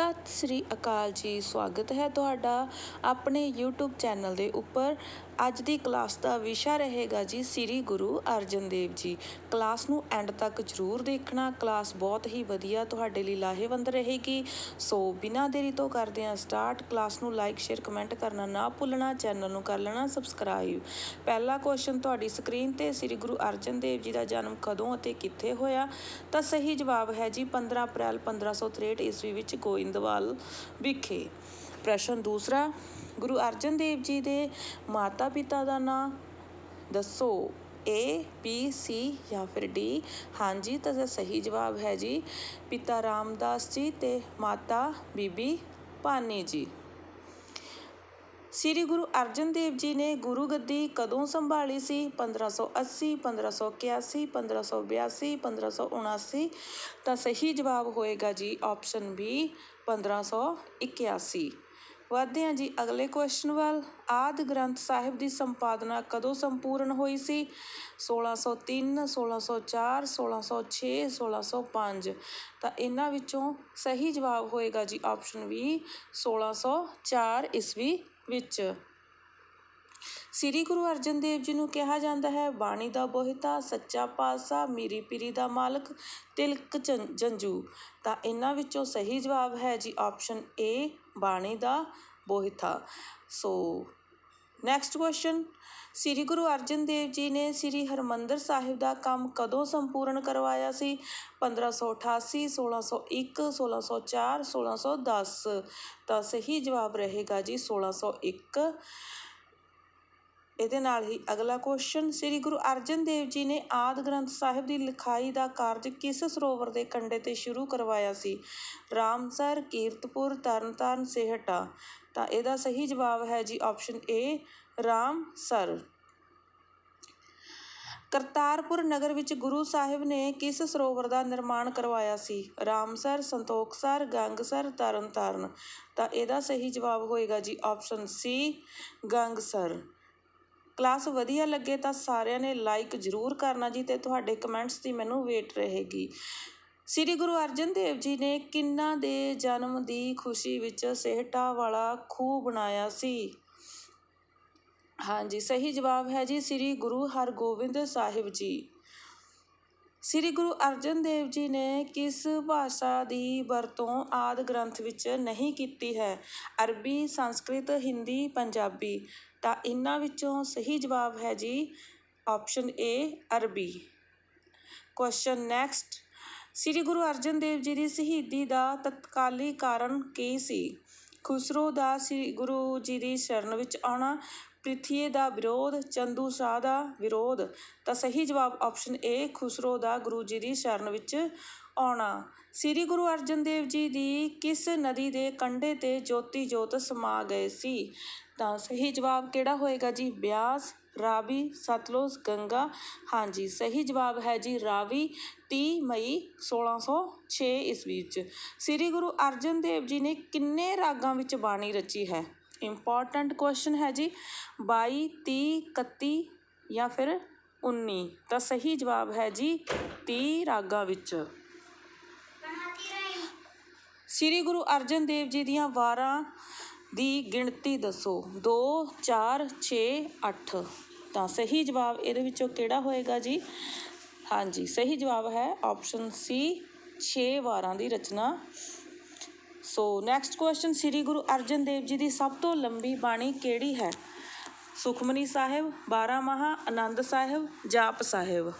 ਸਤਿ ਸ੍ਰੀ ਅਕਾਲ ਜੀ ਸਵਾਗਤ ਹੈ ਤੁਹਾਡਾ ਆਪਣੇ YouTube ਚੈਨਲ ਦੇ ਉੱਪਰ। ਅੱਜ ਦੀ ਕਲਾਸ ਦਾ ਵਿਸ਼ਾ ਰਹੇਗਾ ਜੀ ਸ੍ਰੀ ਗੁਰੂ ਅਰਜਨ ਦੇਵ ਜੀ। ਕਲਾਸ ਨੂੰ ਐਂਡ ਤੱਕ ਜ਼ਰੂਰ ਦੇਖਣਾ। ਕਲਾਸ ਬਹੁਤ ਹੀ ਵਧੀਆ ਤੁਹਾਡੇ ਲਈ ਲਾਹੇਵੰਦ ਰਹੇਗੀ। ਸੋ ਬਿਨਾਂ ਦੇਰੀ ਤੋਂ ਕਰਦੇ ਹਾਂ ਸਟਾਰਟ ਕਲਾਸ ਨੂੰ ਲਾਈਕ ਸ਼ੇਅਰ ਕਮੈਂਟ ਕਰਨਾ ਨਾ ਭੁੱਲਣਾ। ਚੈਨਲ ਨੂੰ ਕਰ ਲੈਣਾ ਸਬਸਕ੍ਰਾਈਬ ਪਹਿਲਾ ਕੁਐਸਚਨ ਤੁਹਾਡੀ ਸਕਰੀਨ ਤੇ ਸ੍ਰੀ ਗੁਰੂ ਅਰਜਨ ਦੇਵ ਜੀ ਦਾ ਜਨਮ ਕਦੋਂ ਅਤੇ ਕਿੱਥੇ ਹੋਇਆ? ਤਾਂ ਸਹੀ ਜਵਾਬ ਹੈ ਜੀ 15 ਅਪ੍ਰੈਲ 1563 ਈਸਵੀ ਵਿੱਚ ਗੋਇੰਦਵਾਲ ਵਿਖੇ। ਪ੍ਰਸ਼ਨ ਦੂਸਰਾ। ਗੁਰੂ ਅਰਜਨ ਦੇਵ ਜੀ ਦੇ ਮਾਤਾ ਪਿਤਾ ਦਾ ਨਾਂ ਦੱਸੋ? ਏ ਬੀ ਸੀ ਜਾਂ ਫਿਰ ਡੀ ਹਾਂਜੀ, ਤਾਂ ਸਹੀ ਜਵਾਬ ਹੈ ਜੀ। ਪਿਤਾ ਰਾਮਦਾਸ ਜੀ ਤੇ ਮਾਤਾ ਬੀਬੀ ਭਾਨੀ ਜੀ। ਸ੍ਰੀ ਗੁਰੂ ਅਰਜਨ ਦੇਵ ਜੀ ਨੇ ਗੁਰੂ ਗੱਦੀ ਕਦੋਂ ਸੰਭਾਲੀ ਸੀ? 1580 1581 1582 1579 ਤਾਂ ਸਹੀ ਜਵਾਬ ਹੋਏਗਾ ਜੀ ਆਪਸ਼ਨ ਬੀ 1581 ਵਧਦੇ ਹਾਂ ਜੀ। ਅਗਲੇ ਕੁਐਸਚਨ ਵੱਲ ਆਦਿ ਗ੍ਰੰਥ ਸਾਹਿਬ ਦੀ ਸੰਪਾਦਨਾ ਕਦੋਂ ਸੰਪੂਰਨ ਹੋਈ ਸੀ? 1603 1604 1606 1605 ਤਾਂ ਇਹਨਾਂ ਵਿੱਚੋਂ ਸਹੀ ਜਵਾਬ ਹੋਏਗਾ ਜੀ ਆਪਸ਼ਨ ਬੀ 1604 ਈਸਵੀ ਵਿੱਚ। ਸ੍ਰੀ ਗੁਰੂ ਅਰਜਨ ਦੇਵ ਜੀ ਨੂੰ ਕਿਹਾ ਜਾਂਦਾ ਹੈ, ਬਾਣੀ ਦਾ ਬੋਹਿਤਾ, ਸੱਚਾ ਪਾਤਸ਼ਾਹ, ਮੀਰੀ ਪੀਰੀ ਦਾ ਮਾਲਕ, ਤਿਲਕ ਜੰ- ਜੰਜੂ। ਤਾਂ ਇਹਨਾਂ ਵਿੱਚੋਂ ਸਹੀ ਜਵਾਬ ਹੈ ਜੀ ਆਪਸ਼ਨ ਏ ਬਾਣੀ ਦਾ ਬੋਹਿਥਾ so next question Shri Guru Arjan Dev ji ਨੇ ਸ੍ਰੀ ਹਰਮੰਦਰ ਸਾਹਿਬ ਦਾ ਕੰਮ ਕਦੋਂ ਸੰਪੂਰਨ ਕਰਵਾਇਆ ਸੀ? 1588 1601 1604 1610 ਤਾਂ ਸਹੀ ਜਵਾਬ ਰਹੇਗਾ ਜੀ 1601 ਇਹਦੇ ਨਾਲ ਹੀ ਅਗਲਾ ਕੁਐਸਚਨ ਸ੍ਰੀ ਗੁਰੂ ਅਰਜਨ ਦੇਵ ਜੀ ਨੇ ਆਦਿ ਗ੍ਰੰਥ ਸਾਹਿਬ ਦੀ ਲਿਖਾਈ ਦਾ ਕਾਰਜ ਕਿਸ ਸਰੋਵਰ ਦੇ ਕੰਢੇ ਤੇ ਸ਼ੁਰੂ ਕਰਵਾਇਆ ਸੀ? ਰਾਮਸਰ ਕੀਰਤਪੁਰ, ਤਰਨਤਾਰਨ, ਸੇਹਟਾ। ਤਾਂ ਇਹਦਾ ਸਹੀ ਜਵਾਬ ਹੈ ਜੀ ਆਪਸ਼ਨ ਏ ਰਾਮਸਰ ਕਰਤਾਰਪੁਰ ਨਗਰ ਵਿੱਚ ਗੁਰੂ ਸਾਹਿਬ ਨੇ ਕਿਸ ਸਰੋਵਰ ਦਾ ਨਿਰਮਾਣ ਕਰਵਾਇਆ ਸੀ? ਰਾਮਸਰ ਸੰਤੋਖਸਰ ਗੰਗਸਰ ਤਰਨਤਾਰਨ। ਤਾਂ ਇਹਦਾ ਸਹੀ ਜਵਾਬ ਹੋਏਗਾ ਜੀ ਆਪਸ਼ਨ ਸੀ ਗੰਗਸਰ ਕਲਾਸ ਵਧੀਆ ਲੱਗੇ ਤਾਂ ਸਾਰਿਆਂ ਨੇ ਲਾਈਕ ਜ਼ਰੂਰ ਕਰਨਾ ਜੀ ਅਤੇ ਤੁਹਾਡੇ ਕਮੈਂਟਸ ਦੀ ਮੈਨੂੰ ਵੇਟ ਰਹੇਗੀ। ਸ੍ਰੀ ਗੁਰੂ ਅਰਜਨ ਦੇਵ ਜੀ ਨੇ ਕਿੰਨਾ ਦੇ ਜਨਮ ਦੀ ਖੁਸ਼ੀ ਵਿੱਚ ਸੇਹਟਾ ਵਾਲਾ ਖੂਹ ਬਣਾਇਆ ਸੀ? ਹਾਂਜੀ, ਸਹੀ ਜਵਾਬ ਹੈ ਜੀ ਸ੍ਰੀ ਗੁਰੂ ਹਰਗੋਬਿੰਦ ਸਾਹਿਬ ਜੀ। ਸ੍ਰੀ ਗੁਰੂ ਅਰਜਨ ਦੇਵ ਜੀ ਨੇ ਕਿਸ ਭਾਸ਼ਾ ਦੀ ਵਰਤੋਂ ਆਦਿ ਗ੍ਰੰਥ ਵਿੱਚ ਨਹੀਂ ਕੀਤੀ ਹੈ? ਅਰਬੀ, ਸੰਸਕ੍ਰਿਤ, ਹਿੰਦੀ, ਪੰਜਾਬੀ। ਤਾਂ ਇਹਨਾਂ ਵਿੱਚੋਂ ਸਹੀ ਜਵਾਬ ਹੈ ਜੀ option A Arabi. Question next Shri Guru Arjan Dev ji ਦੀ ਸ਼ਹੀਦੀ ਦਾ ਤਤਕਾਲੀ ਕਾਰਨ ਕੀ ਸੀ? ਖੁਸਰੋ ਦਾ ਸ੍ਰੀ ਗੁਰੂ ਜੀ ਦੀ ਸ਼ਰਨ ਵਿੱਚ ਆਉਣਾ ਪ੍ਰਿਥੀਏ ਦਾ ਵਿਰੋਧ, ਚੰਦੂ ਸ਼ਾਹ ਦਾ ਵਿਰੋਧ। ਤਾਂ ਸਹੀ ਜਵਾਬ ਆਪਸ਼ਨ ਏ ਖੁਸਰੋ ਦਾ ਗੁਰੂ ਜੀ ਦੀ ਸ਼ਰਨ ਵਿੱਚ ਆਉਣਾ। ਸ੍ਰੀ ਗੁਰੂ ਅਰਜਨ ਦੇਵ ਜੀ ਦੀ ਕਿਸ ਨਦੀ ਦੇ ਕੰਢੇ ਤੇ ਜੋਤੀ ਜੋਤ ਸਮਾ ਗਏ ਸੀ? ਤਾਂ ਸਹੀ ਜਵਾਬ ਕਿਹੜਾ ਹੋਏਗਾ ਜੀ? ਬਿਆਸ, ਰਾਵੀ, ਸਤਲੁਜ, ਗੰਗਾ। ਹਾਂਜੀ, ਸਹੀ ਜਵਾਬ ਹੈ ਜੀ ਰਾਵੀ 30 ਮਈ 1606 ਈਸਵੀ ਵਿੱਚ। ਸ੍ਰੀ ਗੁਰੂ ਅਰਜਨ ਦੇਵ ਜੀ ਨੇ ਕਿੰਨੇ ਰਾਗਾਂ ਵਿੱਚ ਬਾਣੀ ਰਚੀ ਹੈ? ਇੰਪੋਰਟੈਂਟ ਕੁਐਸਚਨ ਹੈ ਜੀ। ਬਾਈ, ਤੀਹ, ਇਕੱਤੀ ਜਾਂ ਫਿਰ 19 ਤਾਂ ਸਹੀ ਜਵਾਬ ਹੈ ਜੀ ਤੀਹ ਰਾਗਾਂ ਵਿੱਚ। ਸ੍ਰੀ ਗੁਰੂ ਅਰਜਨ ਦੇਵ ਜੀ ਦੀਆਂ ਵਾਰਾਂ ਦੀ ਗਿਣਤੀ ਦੱਸੋ। 2 4 6 8 ਤਾਂ ਸਹੀ ਜਵਾਬ ਇਹਦੇ ਵਿੱਚੋਂ ਕਿਹੜਾ ਹੋਏਗਾ ਜੀ? ਹਾਂਜੀ, ਸਹੀ ਜਵਾਬ ਹੈ ਆਪਸ਼ਨ ਸੀ 6 ਵਾਰਾਂ ਦੀ ਰਚਨਾ so next question Shri Guru Arjan Dev ji ਦੀ ਸਭ ਤੋਂ ਲੰਬੀ ਬਾਣੀ ਕਿਹੜੀ ਹੈ? ਸੁਖਮਨੀ ਸਾਹਿਬ 12 ਮਹਾ, ਆਨੰਦ ਸਾਹਿਬ, ਜਾਪ ਸਾਹਿਬ।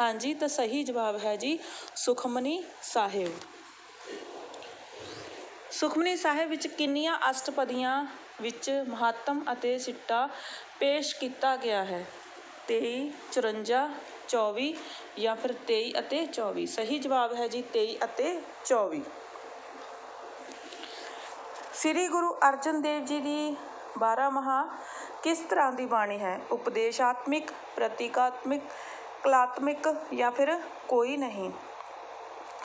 ਹਾਂਜੀ, ਤਾਂ ਸਹੀ ਜਵਾਬ ਹੈ ਜੀ, ਸੁਖਮਨੀ ਸਾਹਿਬ। ਸੁਖਮਨੀ ਸਾਹਿਬ ਵਿੱਚ ਕਿੰਨੀਆਂ ਅਸ਼ਟਪਦੀਆਂ ਵਿੱਚ ਮਹੱਤਮ ਅਤੇ ਸਿੱਟਾ ਪੇਸ਼ ਕੀਤਾ ਗਿਆ ਹੈ? 23 54 24 ਜਾਂ ਫਿਰ 23 ਅਤੇ 24 ਸਹੀ ਜਵਾਬ ਹੈ ਜੀ 23 ਅਤੇ 24 ਸ੍ਰੀ ਗੁਰੂ ਅਰਜਨ ਦੇਵ ਜੀ ਦੀ 12 ਮਹਾ ਕਿਸ ਤਰ੍ਹਾਂ ਦੀ ਬਾਣੀ ਹੈ? ਉਪਦੇਸ਼ਾਤਮਿਕ, ਪ੍ਰਤੀਕਾਤਮਿਕ, ਕਲਾਤਮਿਕ ਜਾਂ ਫਿਰ ਕੋਈ ਨਹੀਂ?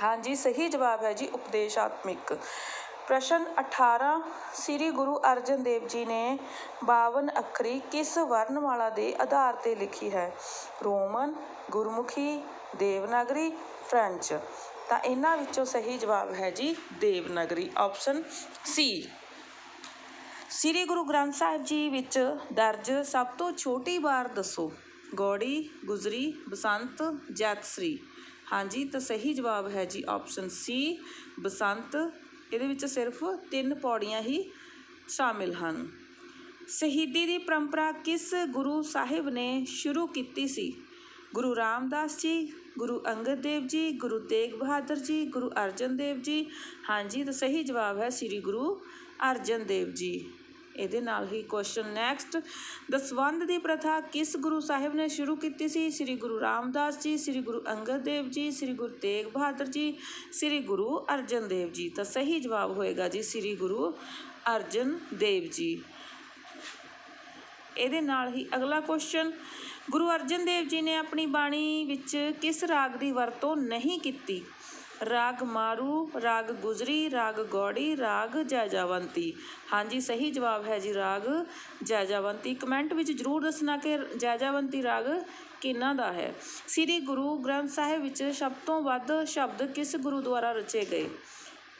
ਹਾਂਜੀ, ਸਹੀ ਜਵਾਬ ਹੈ ਜੀ ਉਪਦੇਸ਼ਾਤਮਿਕ। ਪ੍ਰਸ਼ਨ 18 ਸ੍ਰੀ ਗੁਰੂ ਅਰਜਨ ਦੇਵ ਜੀ ਨੇ 52 ਅੱਖਰੀ ਕਿਸ ਵਰਣਮਾਲਾ ਦੇ ਆਧਾਰ ਤੇ ਲਿਖੀ ਹੈ? Roman, Gurmukhi, Devanagari, French. ਤਾਂ ਇਹਨਾਂ ਵਿੱਚੋਂ ਸਹੀ ਜਵਾਬ ਹੈ ਜੀ ਦੇਵਨਾਗਰੀ, ਆਪਸ਼ਨ ਸੀ। ਸ੍ਰੀ ਗੁਰੂ ਗ੍ਰੰਥ ਸਾਹਿਬ ਜੀ ਵਿੱਚ ਦਰਜ ਸਭ ਤੋਂ ਛੋਟੀ ਵਾਰ ਦੱਸੋ, ਗੌੜੀ, ਗੁਜਰੀ, ਬਸੰਤ, ਜੈਤਸਰੀ। ਹਾਂਜੀ, ਤਾਂ ਸਹੀ ਜਵਾਬ ਹੈ ਜੀ ਆਪਸ਼ਨ ਸੀ, ਬਸੰਤ ਇਹਦੇ ਵਿੱਚ ਸਿਰਫ ਤਿੰਨ ਪੌੜੀਆਂ ਹੀ ਸ਼ਾਮਿਲ ਹਨ। ਸ਼ਹੀਦੀ ਦੀ ਪਰੰਪਰਾ ਕਿਸ ਗੁਰੂ ਸਾਹਿਬ ਨੇ ਸ਼ੁਰੂ ਕੀਤੀ ਸੀ? ਗੁਰੂ ਰਾਮਦਾਸ ਜੀ, ਗੁਰੂ ਅੰਗਦ ਦੇਵ ਜੀ, ਗੁਰੂ ਤੇਗ ਬਹਾਦਰ ਜੀ, ਗੁਰੂ ਅਰਜਨ ਦੇਵ ਜੀ। ਹਾਂਜੀ, ਤਾਂ ਸਹੀ ਜਵਾਬ ਹੈ ਸ੍ਰੀ ਗੁਰੂ ਅਰਜਨ ਦੇਵ ਜੀ। ਇਹਦੇ ਨਾਲ ਹੀ ਕੁਐਸਚਨ ਨੈਕਸਟ ਦਸਵੰਧ ਦੀ ਪ੍ਰਥਾ ਕਿਸ ਗੁਰੂ ਸਾਹਿਬ ਨੇ ਸ਼ੁਰੂ ਕੀਤੀ ਸੀ? ਸ੍ਰੀ ਗੁਰੂ ਰਾਮਦਾਸ ਜੀ, ਸ੍ਰੀ ਗੁਰੂ ਅੰਗਦ ਦੇਵ ਜੀ, ਸ੍ਰੀ ਗੁਰੂ ਤੇਗ ਬਹਾਦਰ ਜੀ, ਸ੍ਰੀ ਗੁਰੂ ਅਰਜਨ ਦੇਵ ਜੀ। ਤਾਂ ਸਹੀ ਜਵਾਬ ਹੋਏਗਾ ਜੀ ਸ੍ਰੀ ਗੁਰੂ ਅਰਜਨ ਦੇਵ ਜੀ। ਇਹਦੇ ਨਾਲ ਹੀ ਅਗਲਾ ਕੁਐਸਚਨ ਗੁਰੂ ਅਰਜਨ ਦੇਵ ਜੀ ਨੇ ਆਪਣੀ ਬਾਣੀ ਵਿੱਚ ਕਿਸ ਰਾਗ ਦੀ ਵਰਤੋਂ ਨਹੀਂ ਕੀਤੀ? ਰਾਗ ਮਾਰੂ, ਰਾਗ ਗੁਜਰੀ, ਰਾਗ ਗੌੜੀ, ਰਾਗ ਜੈਜਾਵੰਤੀ। ਹਾਂਜੀ, ਸਹੀ ਜਵਾਬ ਹੈ ਜੀ ਰਾਗ ਜੈਜਾਵੰਤੀ। ਕਮੈਂਟ ਵਿੱਚ ਜਰੂਰ ਦੱਸਣਾ ਕਿ ਜੈਜਾਵੰਤੀ ਰਾਗ ਕਿਹਨਾਂ ਦਾ ਹੈ। ਸ੍ਰੀ ਗੁਰੂ ਗ੍ਰੰਥ ਸਾਹਿਬ ਵਿੱਚ ਸਭ ਤੋਂ ਵੱਧ ਸ਼ਬਦ ਕਿਸ ਗੁਰੂ ਦੁਆਰਾ ਰਚੇ ਗਏ?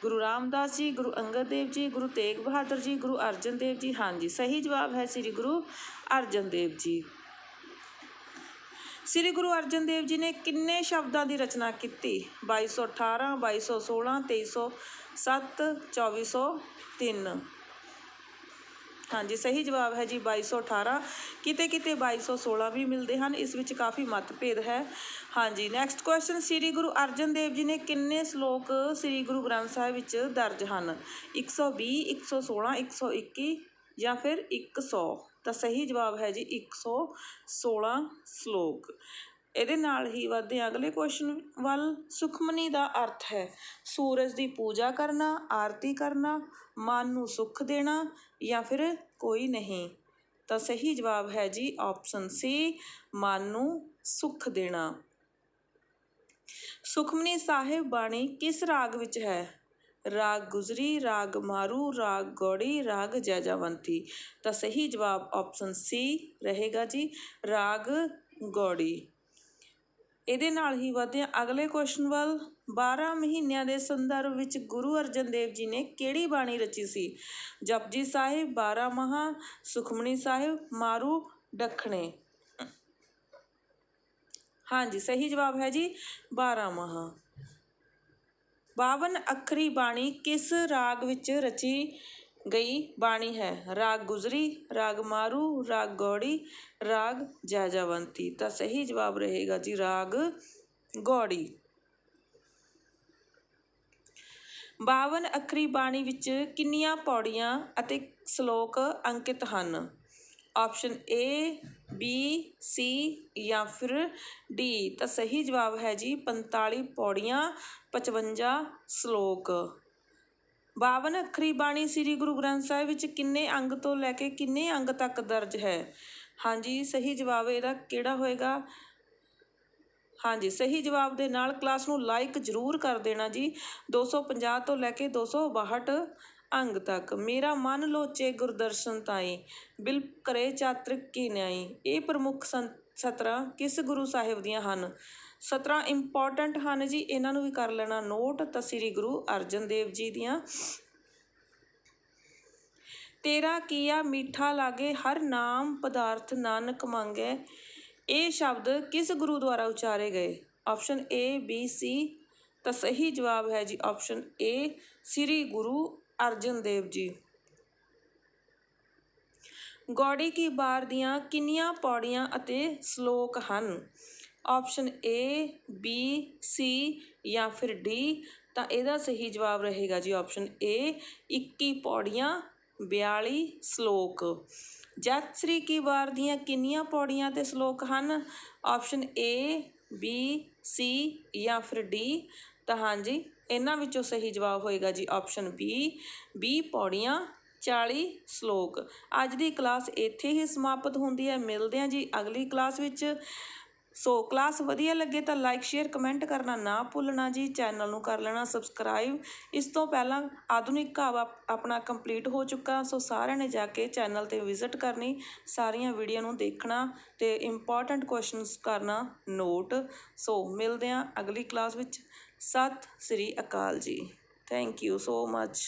ਗੁਰੂ ਰਾਮਦਾਸ ਜੀ, ਗੁਰੂ ਅੰਗਦ ਦੇਵ ਜੀ, ਗੁਰੂ ਤੇਗ ਬਹਾਦਰ ਜੀ, ਗੁਰੂ ਅਰਜਨ ਦੇਵ ਜੀ। ਹਾਂਜੀ, ਸਹੀ ਜਵਾਬ ਹੈ ਸ੍ਰੀ ਗੁਰੂ ਅਰਜਨ ਦੇਵ ਜੀ। ਸ੍ਰੀ ਗੁਰੂ ਅਰਜਨ ਦੇਵ ਜੀ ਨੇ ਕਿੰਨੇ ਸ਼ਬਦਾਂ ਦੀ ਰਚਨਾ ਕੀਤੀ? 2218 2216 2307 2403 ਹਾਂਜੀ, ਸਹੀ ਜਵਾਬ ਹੈ ਜੀ 2218 ਕਿਤੇ ਕਿਤੇ 2216 ਵੀ ਮਿਲਦੇ ਹਨ, ਇਸ ਵਿੱਚ ਕਾਫੀ ਮਤਭੇਦ ਹੈ। ਹਾਂਜੀ ਨੈਕਸਟ ਕੁਐਸਚਨ ਸ੍ਰੀ ਗੁਰੂ ਅਰਜਨ ਦੇਵ ਜੀ ਨੇ ਕਿੰਨੇ ਸ਼ਲੋਕ ਸ੍ਰੀ ਗੁਰੂ ਗ੍ਰੰਥ ਸਾਹਿਬ ਵਿੱਚ ਦਰਜ ਹਨ? 120 116 121 ਜਾਂ ਫਿਰ 100 ਤਾਂ ਸਹੀ ਜਵਾਬ ਹੈ ਜੀ 116 ਸ਼ਲੋਕ। ਇਹਦੇ ਨਾਲ ਹੀ ਵਧਦੇ ਹਾਂ, ਅਗਲੇ ਕੁਐਸਚਨ ਵੱਲ। ਸੁਖਮਨੀ ਦਾ ਅਰਥ ਹੈ ਸੂਰਜ ਦੀ ਪੂਜਾ ਕਰਨਾ, ਆਰਤੀ ਕਰਨਾ, ਮਨ ਨੂੰ ਸੁੱਖ ਦੇਣਾ ਜਾਂ ਫਿਰ ਕੋਈ ਨਹੀਂ। ਤਾਂ ਸਹੀ ਜਵਾਬ ਹੈ ਜੀ ਆਪਸ਼ਨ ਸੀ ਮਨ ਨੂੰ ਸੁੱਖ ਦੇਣਾ। ਸੁਖਮਨੀ ਸਾਹਿਬ ਬਾਣੀ ਕਿਸ ਰਾਗ ਵਿੱਚ ਹੈ? ਰਾਗ ਗੁਜਰੀ, ਰਾਗ ਮਾਰੂ, ਰਾਗ ਗੌੜੀ, ਰਾਗ ਜੈਜਾਵੰਤੀ। ਤਾਂ ਸਹੀ ਜਵਾਬ ਆਪਸ਼ਨ ਸੀ ਰਹੇਗਾ ਜੀ, ਰਾਗ ਗੌੜੀ। ਇਹਦੇ ਨਾਲ ਹੀ ਵਧਦੇ ਹਾਂ ਅਗਲੇ ਕੁਐਸਚਨ ਵੱਲ। 12 ਮਹੀਨਿਆਂ ਦੇ ਸੰਦਰਭ ਵਿੱਚ ਗੁਰੂ ਅਰਜਨ ਦੇਵ ਜੀ ਨੇ ਕਿਹੜੀ ਬਾਣੀ ਰਚੀ ਸੀ? ਜਪਜੀ ਸਾਹਿਬ 12 ਮਹਾ ਸੁਖਮਣੀ ਸਾਹਿਬ, ਮਾਰੂ, ਦੱਖਣੇ। ਹਾਂਜੀ, ਸਹੀ ਜਵਾਬ ਹੈ ਜੀ 12 ਮਹਾ। 52 ਅੱਖਰੀ ਬਾਣੀ ਕਿਸ ਰਾਗ ਵਿੱਚ ਰਚੀ ਗਈ ਬਾਣੀ ਹੈ? ਰਾਗ ਗੁਜਰੀ, ਰਾਗ ਮਾਰੂ, ਰਾਗ ਗੌੜੀ, ਰਾਗ ਜੈਜਾਵੰਤੀ। ਤਾਂ ਸਹੀ ਜਵਾਬ ਰਹੇਗਾ ਜੀ ਰਾਗ ਗੌੜੀ। 52 ਅੱਖਰੀ ਬਾਣੀ ਵਿੱਚ ਕਿੰਨੀਆਂ ਪੌੜੀਆਂ ਅਤੇ ਸ਼ਲੋਕ ਅੰਕਿਤ ਹਨ? ਆਪਸ਼ਨ ਏ ਬੀ ਸੀ ਜਾਂ ਫਿਰ ਡੀ ਤਾਂ ਸਹੀ ਜਵਾਬ ਹੈ ਜੀ 45 ਪੌੜੀਆਂ 55 ਸ਼ਲੋਕ। 52 ਅੱਖਰੀ ਬਾਣੀ ਸ੍ਰੀ ਗੁਰੂ ਗ੍ਰੰਥ ਸਾਹਿਬ ਵਿੱਚ ਕਿੰਨੇ ਅੰਗ ਤੋਂ ਲੈ ਕੇ ਕਿੰਨੇ ਅੰਗ ਤੱਕ ਦਰਜ ਹੈ? ਹਾਂਜੀ, ਸਹੀ ਜਵਾਬ ਇਹਦਾ ਕਿਹੜਾ ਹੋਏਗਾ? ਹਾਂਜੀ, ਸਹੀ ਜਵਾਬ ਦੇ ਨਾਲ ਕਲਾਸ ਨੂੰ ਲਾਈਕ ਜ਼ਰੂਰ ਕਰ ਦੇਣਾ ਜੀ। 250 ਤੋਂ ਲੈ ਕੇ 262 ਅੰਗ ਤੱਕ। ਮੇਰਾ ਮਨ ਲੋਚੇ ਗੁਰਦਰਸ਼ਨ ਤਾਈ, ਬਿਲ ਕਰੇ ਚਾਤ੍ਰਿਕ ਕੀ ਨਿਆਈ। ਇਹ ਪ੍ਰਮੁੱਖ ਸੰ, ਸਤਰਾਂ ਕਿਸ ਗੁਰੂ ਸਾਹਿਬ ਦੀਆਂ ਹਨ? ਸਤਰਾਂ ਇੰਪੋਰਟੈਂਟ ਹਨ ਜੀ, ਇਹਨਾਂ ਨੂੰ ਵੀ ਕਰ ਲੈਣਾ। ਨੋਟ ਤਾਂ ਸ੍ਰੀ ਗੁਰੂ ਅਰਜਨ ਦੇਵ ਜੀ ਦੀਆਂ। ਤੇਰਾ ਕੀਆ ਮੀਠਾ ਲਾਗੇ, ਹਰ ਨਾਮ ਪਦਾਰਥ ਨਾਨਕ ਮੰਗੈ। ਇਹ ਸ਼ਬਦ ਕਿਸ ਗੁਰੂ ਦੁਆਰਾ ਉਚਾਰੇ ਗਏ? ਆਪਸ਼ਨ ਏ ਬੀ ਸੀ ਤਾਂ ਸਹੀ ਜਵਾਬ ਹੈ ਜੀ ਆਪਸ਼ਨ ਏ ਸ੍ਰੀ ਗੁਰੂ ਅਰਜਨ ਦੇਵ ਜੀ। ਗੌੜੀ ਕੀ ਬਾਰ ਦੀਆਂ ਕਿੰਨੀਆਂ ਪੌੜੀਆਂ ਅਤੇ ਸ਼ਲੋਕ ਹਨ? ਆਪਸ਼ਨ ਏ ਬੀ ਸੀ ਜਾਂ ਫਿਰ ਡੀ ਤਾਂ ਇਹਦਾ ਸਹੀ ਜਵਾਬ ਰਹੇਗਾ ਜੀ ਆਪਸ਼ਨ ਏ 21 ਪੌੜੀਆਂ 42 ਸ਼ਲੋਕ। ਜਤ ਸ੍ਰੀ ਕੀ ਵਾਰ ਦੀਆਂ ਕਿੰਨੀਆਂ ਪੌੜੀਆਂ ਤੇ ਸ਼ਲੋਕ ਹਨ? ਆਪਸ਼ਨ ਏ ਬੀ ਸੀ ਜਾਂ ਫਿਰ ਡੀ, ਤਾਂ ਹਾਂਜੀ, ਇਹਨਾਂ ਵਿੱਚੋਂ ਸਹੀ ਜਵਾਬ ਹੋਏਗਾ ਜੀ ਆਪਸ਼ਨ ਬੀ 20 ਪੌੜੀਆਂ 40 ਸ਼ਲੋਕ। ਅੱਜ ਦੀ ਕਲਾਸ ਇੱਥੇ ਹੀ ਸਮਾਪਤ ਹੁੰਦੀ ਹੈ। ਮਿਲਦੇ ਹਾਂ ਜੀ ਅਗਲੀ ਕਲਾਸ ਵਿੱਚ। ਸੋ ਕਲਾਸ ਵਧੀਆ ਲੱਗੇ ਤਾਂ ਲਾਈਕ ਸ਼ੇਅਰ ਕਮੈਂਟ ਕਰਨਾ ਨਾ ਭੁੱਲਣਾ ਜੀ। ਚੈਨਲ ਨੂੰ ਕਰ ਲੈਣਾ ਸਬਸਕ੍ਰਾਈਬ ਇਸ ਤੋਂ ਪਹਿਲਾਂ ਆਧੁਨਿਕ ਕਾਵਾ ਆਪਣਾ ਕੰਪਲੀਟ ਹੋ ਚੁੱਕਾ। ਸੋ ਸਾਰਿਆਂ ਨੇ ਜਾ ਕੇ ਚੈਨਲ ਤੇ ਵਿਜ਼ਿਟ ਕਰਨੀ। ਸਾਰੀਆਂ ਵੀਡੀਓ ਨੂੰ ਦੇਖਣਾ ਤੇ ਇੰਪੋਰਟੈਂਟ ਕੁਐਸਚਨਸ ਕਰਨਾ ਨੋਟ ਸੋ ਮਿਲਦੇ ਹਾਂ ਅਗਲੀ ਕਲਾਸ ਵਿੱਚ। ਸਤਿ ਸ੍ਰੀ ਅਕਾਲ ਜੀ। Thank you so much